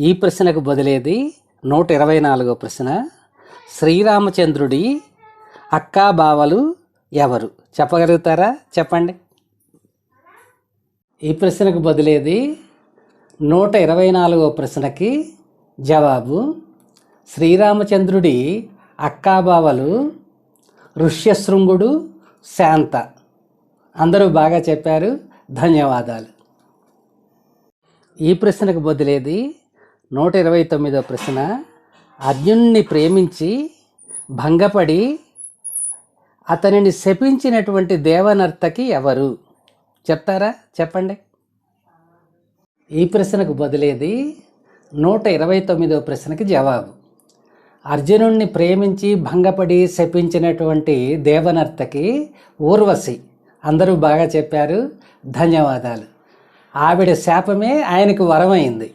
ఈ ప్రశ్నకు బదిలేది నూట ఇరవై నాలుగో ప్రశ్న. శ్రీరామచంద్రుడి అక్కా బావలు ఎవరు? చెప్పగలుగుతారా? చెప్పండి. ఈ ప్రశ్నకు బదిలేది నూట ఇరవై నాలుగో ప్రశ్నకి జవాబు శ్రీరామచంద్రుడి అక్కాబావలు ఋష్యశృంగుడు శాంత. అందరూ బాగా చెప్పారు. ధన్యవాదాలు. ఈ ప్రశ్నకు బదిలేది నూట ఇరవై తొమ్మిదో ప్రశ్న. అర్జున్ని ప్రేమించి భంగపడి అతనిని శపించినటువంటి దేవనర్తకి ఎవరు? చెప్తారా? చెప్పండి. ఈ ప్రశ్నకు బదిలేది నూట ఇరవై తొమ్మిదో ప్రశ్నకి జవాబు. అర్జునుణ్ణి ప్రేమించి భంగపడి శపించినటువంటి దేవనర్తకి ఊర్వశి. అందరూ బాగా చెప్పారు. ధన్యవాదాలు. ఆవిడ శాపమే ఆయనకు వరమైంది.